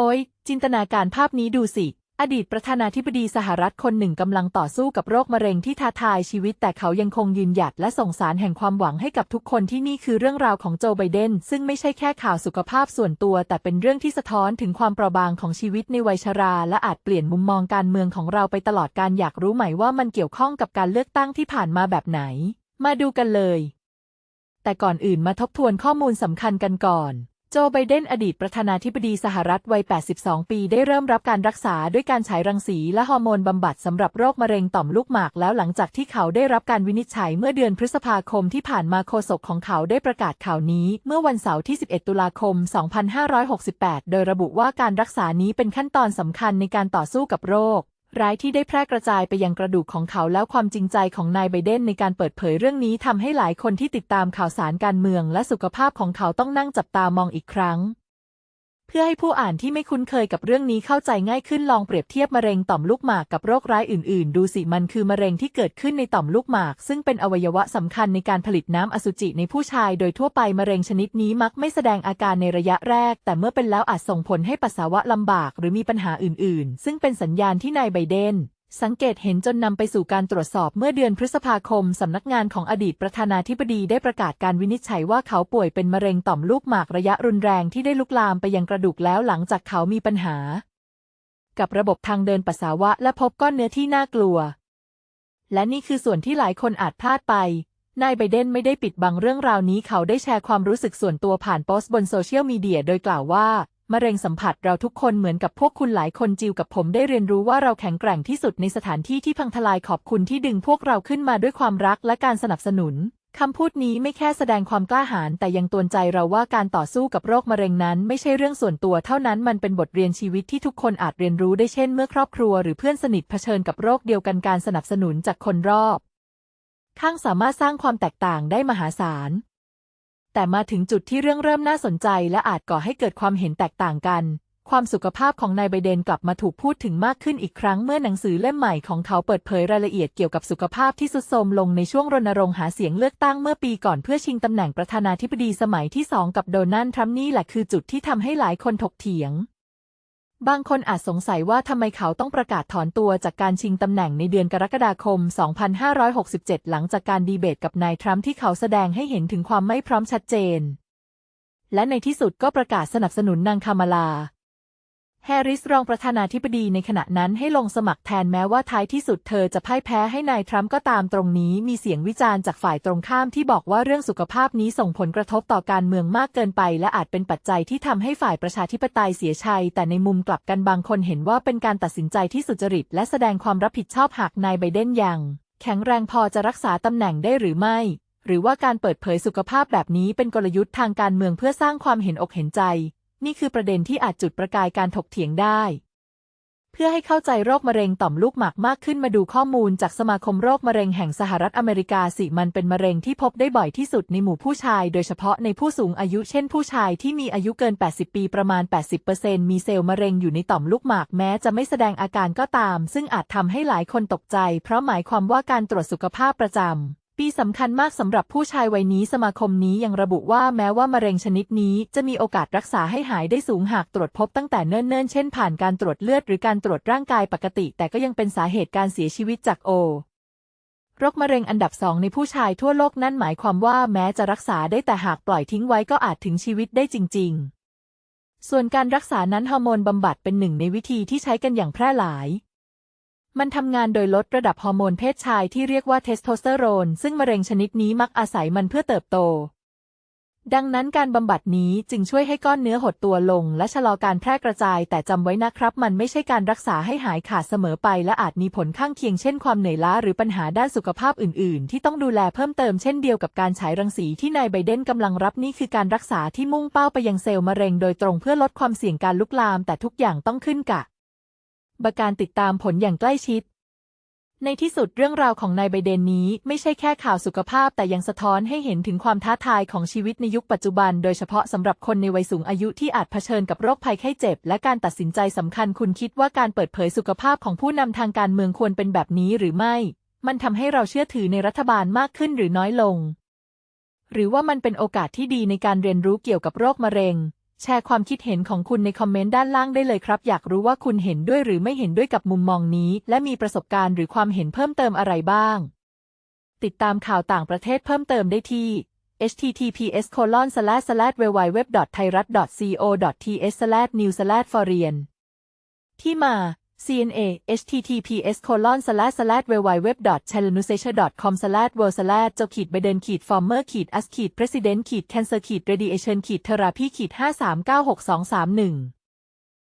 โอ้ยจินตนาการภาพนี้ดูสิ อดีตประธานาธิบดีสหรัฐคนหนึ่งกำลังต่อสู้กับโรคมะเร็งที่ท้าทายชีวิต แต่เขายังคงยืนหยัดและส่งสารแห่งความหวังให้กับทุกคนที่นี่คือเรื่องราวของโจไบเดน ซึ่งไม่ใช่แค่ข่าวสุขภาพส่วนตัว แต่เป็นเรื่องที่สะท้อนถึงความเปราะบางของชีวิตในวัยชรา และอาจเปลี่ยนมุมมองการเมืองของเราไปตลอดการอยากรู้ไหมว่ามันเกี่ยวข้องกับการเลือกตั้งที่ผ่านมาแบบไหน มาดูกันเลย แต่ก่อนอื่นมาทบทวนข้อมูลสำคัญกันก่อน โจไบเดนอดีตประธานาธิบดีสหรัฐวัย 82 ปีได้เริ่มรับการรักษาด้วยการฉายรังสีและฮอร์โมนบำบัดสำหรับโรคมะเร็งต่อมลูกหมากแล้วหลังจากที่เขาได้รับการวินิจฉัยเมื่อเดือนพฤษภาคมที่ผ่านมาโฆษกของเขาได้ประกาศข่าวนี้ เมื่อวันเสาร์ที่ 11 ตุลาคม 2568 โดยระบุว่าการรักษานี้เป็นขั้นตอนสำคัญในการต่อสู้กับโรค ร้ายที่ได้แพร่กระจายไปยังกระดูกของเขาแล้วความจริงใจของนายไบเดนในการเปิดเผยเรื่องนี้ทำให้หลายคนที่ติดตามข่าวสารการเมืองและสุขภาพของเขาต้องนั่งจับตามองอีกครั้ง เพื่อให้ผู้อ่านที่ไม่คุ้นเคยกับเรื่องนี้เข้าใจง่ายขึ้นลองเปรียบเทียบมะเร็งต่อมลูกหมากกับโรคร้ายอื่น ๆ ดูสิมันคือมะเร็งที่เกิดขึ้นในต่อมลูกหมาก ซึ่งเป็นอวัยวะสำคัญในการผลิตน้ำอสุจิในผู้ชาย โดยทั่วไปมะเร็งชนิดนี้มักไม่แสดงอาการในระยะแรก แต่เมื่อเป็นแล้วอาจส่งผลให้ปัสสาวะลำบาก หรือมีปัญหาอื่น ๆ ซึ่งเป็นสัญญาณที่นายไบเดน สังเกตเห็นจนนำไปสู่การตรวจสอบเมื่อเดือนพฤษภาคม สำนักงานของอดีตประธานาธิบดีได้ประกาศการวินิจฉัยว่าเขาป่วยเป็นมะเร็งต่อมลูกหมากระยะรุนแรงที่ได้ลุกลามไปยังกระดูกแล้วหลังจากเขามีปัญหา กับระบบทางเดินปัสสาวะและพบก้อนเนื้อที่น่ากลัว และนี่คือส่วนที่หลายคนอาจพลาดไป นายไบเดนไม่ได้ปิดบังเรื่องราวนี้เขาได้แชร์ความรู้สึกส่วนตัวผ่านโพสต์บนโซเชียลมีเดียโดยกล่าวว่า มะเร็งสัมผัสเราทุกคนเหมือนกับพวกคุณหลายคนจิวกับผมได้เรียนรู้ว่าเราแข็งแกร่งที่สุดในสถานที่ที่พังทลายขอบคุณที่ดึงพวกเราขึ้นมาด้วยความรักและการสนับสนุนคำพูดนี้ไม่แค่แสดงความกล้าหาญแต่ยังตือนใจเราว่าการต่อสู้กับโรคมะเร็งนั้น ไม่ใช่เรื่องส่วนตัวเท่านั้นมันเป็นบทเรียนชีวิตที่ทุกคนอาจเรียนรู้ได้เช่นเมื่อครอบครัวหรือเพื่อนสนิทเผชิญกับโรคเดียวกันการสนับสนุนจากคนรอบ ข้างสามารถสร้างความแตกต่างได้มหาศาล แต่มาถึงจุดที่เรื่องเริ่มน่าสนใจและอาจก่อให้เกิดความเห็นแตกต่างกัน ความสุขภาพของนายไบเดนกลับมาถูกพูดถึงมากขึ้นอีกครั้งเมื่อหนังสือเล่มใหม่ของเขาเปิดเผยรายละเอียดเกี่ยวกับสุขภาพที่สุดโทรมลงในช่วงรณรงค์หาเสียงเลือกตั้งเมื่อปีก่อนเพื่อชิงตำแหน่งประธานาธิบดีสมัยที่สองกับโดนัลด์ทรัมป์นี่แหละคือจุดที่ทำให้หลายคนถกเถียง บางคนอาจสงสัยว่าทำไมเขาต้องประกาศถอนตัวจากการชิงตำแหน่งในเดือนกรกฎาคม 2567 หลังจากการดีเบตกับนายทรัมป์ที่เขาแสดงให้เห็นถึงความไม่พร้อมชัดเจน และในที่สุดก็ประกาศสนับสนุนนางคามาลา แฮร์ริสรองประธานาธิบดีในขณะนั้นให้ลงสมัครแทนแม้ว่าท้ายที่สุดเธอจะพ่ายแพ้ให้นายทรัมป์ก็ตามตรงนี้มีเสียงวิจารณ์จากฝ่ายตรงข้ามที่บอกว่าเรื่องสุขภาพนี้ส่งผลกระทบต่อการเมืองมากเกินไป และอาจเป็นปัจจัยที่ทำให้ฝ่ายประชาธิปไตยเสียชัย แต่ในมุมกลับกันบางคนเห็นว่าเป็นการตัดสินใจที่สุจริต และแสดงความรับผิดชอบหากนายไบเดนยัง แข็งแรงพอจะรักษาตำแหน่งได้หรือไม่ หรือว่าการเปิดเผยสุขภาพแบบนี้เป็นกลยุทธ์ทางการเมืองเพื่อสร้างความเห็นอกเห็นใจ นี่คือประเด็นที่อาจจุดประกายการถกเถียงได้ เพื่อให้เข้าใจโรคมะเร็งต่อมลูกหมากมากขึ้นมาดูข้อมูลจากสมาคมโรคมะเร็งแห่งสหรัฐอเมริกาสิมันเป็นมะเร็งที่พบได้บ่อยที่สุดในหมู่ผู้ชาย โดยเฉพาะในผู้สูงอายุเช่นผู้ชายที่มีอายุเกิน 80 ปีประมาณ 80%มีเซลล์มะเร็งอยู่ในต่อมลูกหมากแม้จะไม่แสดงอาการก็ตาม ซึ่งอาจทำให้หลายคนตกใจ เพราะหมายความว่าการตรวจสุขภาพประจำ ปีสำคัญมากสำหรับผู้ชายวัยนี้สมาคมนี้ยังระบุว่าแม้ว่ามะเร็งชนิดนี้จะมีโอกาสรักษาให้หายได้สูงหากตรวจพบตั้งแต่เนิ่นๆ เช่นผ่านการตรวจเลือดหรือการตรวจร่างกายปกติ แต่ก็ยังเป็นสาเหตุการเสียชีวิตจากโอโรคมะเร็งอันดับสองในผู้ชายทั่วโลกนั่นหมายความว่าแม้จะรักษาได้แต่หากปล่อยทิ้งไว้ก็อาจถึงชีวิตได้จริง ๆ ส่วนการรักษานั้นฮอร์โมนบำบัดเป็นหนึ่งในวิธีที่ใช้กันอย่างแพร่หลาย มันทำงานโดยลดระดับฮอร์โมนเพศชายที่เรียกว่าเทสโทสเตอโรน ซึ่งมะเร็งชนิดนี้มักอาศัยมันเพื่อเติบโต ดังนั้นการบำบัดนี้จึงช่วยให้ก้อนเนื้อหดตัวลง และชะลอการแพร่กระจาย แต่จำไว้นะครับ มันไม่ใช่การรักษาให้หายขาดเสมอไป และอาจมีผลข้างเคียงเช่นความเหนื่อยล้าหรือปัญหาด้านสุขภาพอื่น ๆ ที่ต้องดูแลเพิ่มเติมเช่นเดียวกับการฉายรังสีที่นายไบเดนกำลังรับนี่คือการรักษาที่มุ่งเป้าไปยังเซลล์มะเร็งโดยตรงเพื่อลดความเสี่ยงการลุกลาม แต่ทุกอย่างต้องขึ้นกับ บการติดตามผลอย่างใกล้ชิด ในที่สุดเรื่องราวของนายไบเดนนี้ไม่ใช่แค่ข่าวสุขภาพแต่ยังสะท้อนให้เห็นถึงความท้าทายของชีวิตในยุคปัจจุบัน โดยเฉพาะสำหรับคนในวัยสูงอายุที่อาจเผชิญกับโรคภัยไข้เจ็บ และการตัดสินใจสำคัญคุณคิดว่าการเปิดเผยสุขภาพของผู้นำทางการเมืองควรเป็นแบบนี้หรือไม่ มันทำให้เราเชื่อถือในรัฐบาลมากขึ้นหรือน้อยลง หรือว่ามันเป็นโอกาสที่ดีในการเรียนรู้เกี่ยวกับโรคมะเร็ง แชร์ความคิดเห็นของคุณในคอมเมนต์ด้านล่างได้เลยครับ อยากรู้ว่าคุณเห็นด้วยหรือไม่เห็นด้วยกับมุมมองนี้ และมีประสบการณ์หรือความเห็นเพิ่มเติมอะไรบ้าง ติดตามข่าวต่างประเทศเพิ่มเติมได้ที่ https://www.thairat.co.th/news/foreign ที่มา CNA https colon slash slash www channelnewsation com slash world slash จ้าขีดไบเดนขีด former ขีด as ขีด president ขีด cancer ขีด radiation ขีด therapy ขีด5396231